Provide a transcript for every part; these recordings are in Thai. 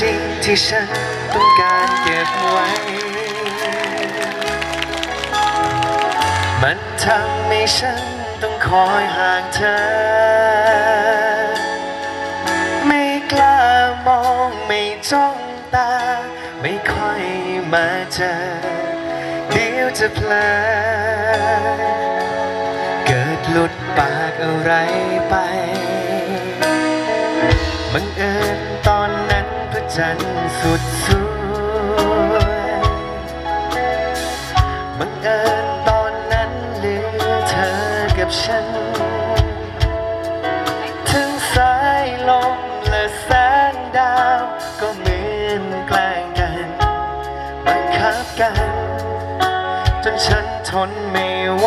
จริงที่ฉันต้องการเก็บไว้ มันทำให้ฉันต้องคอยห่างเธอ ไม่กล้ามองไม่จ้องตา ไม่ค่อยมาเจอ เดี๋ยวจะเพลอเกิดหลุดปากอะไรไปบังเอิญตอันสุดสวยบังเอิญตอนนั้นเหลือเธอกับฉัน ถึงสายลมและแสงดาวก็เหมือนแกล้งกันบังคับกัน จนฉันทนไม่ไหว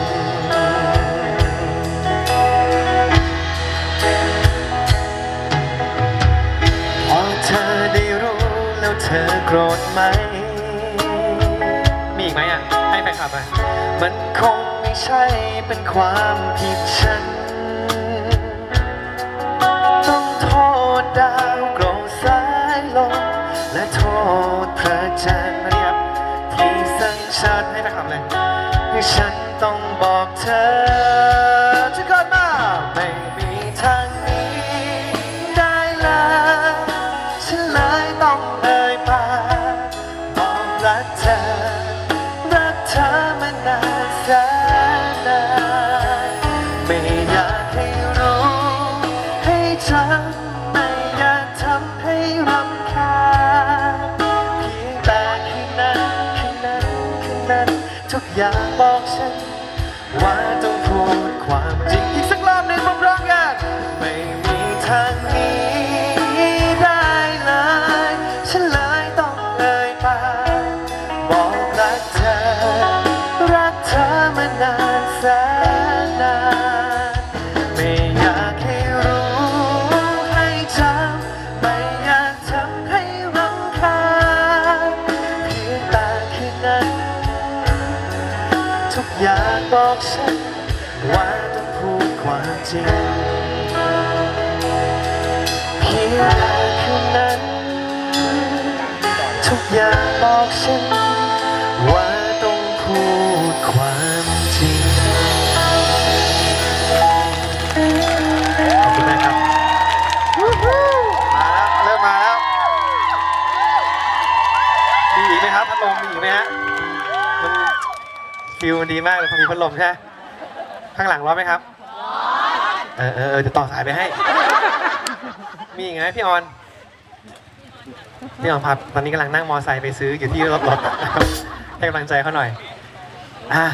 โกรธไหม มีอีกไหมอะ ให้แฟนคลับอะ มันคงไม่ใช่เป็นความผิดฉัน ต้องโทษดาวโกรธสายลมและโทษพระจันทร์นะครับที่สั่งฉันให้แฟนคลับเลยให้ฉันต้องบอกเธอทุกคนมาไม่มีทางนี้ได้เลยฉันเลยต้องเอ่ย รำคาญเพียงแต่คืนนั้นคืนนั้นคืนนั้น ทุกอย่างบอกฉัน ว่าต้องพูดความจริงอีกสักรอบหนึ่งพร้อมๆกันไม่มีทางหนี้ ทุกอย่างบอกฉันว่าต้องพูดความจริงเพียงแต่คืนนั้น ทุกอย่างบอกฉันว่าต้องพูดความจริงขอบคุณนะครับมาแล้วเริ่มมาแล้วมีอีกไหมครับพัดลมมีอีกไหมฮะ ฟิลมันดีมากเลยพอมีพัดลมใช่ไหมข้างหลังร้อนไหมครับเออเออเออจะต่อสายไปให้ มีอีกไหมพี่ออน พี่ออนพับตอนนี้กำลังนั่งมอไซค์ไปซื้ออยู่ที่รถรถนะครับให้กำลังใจเขาหน่อย อะ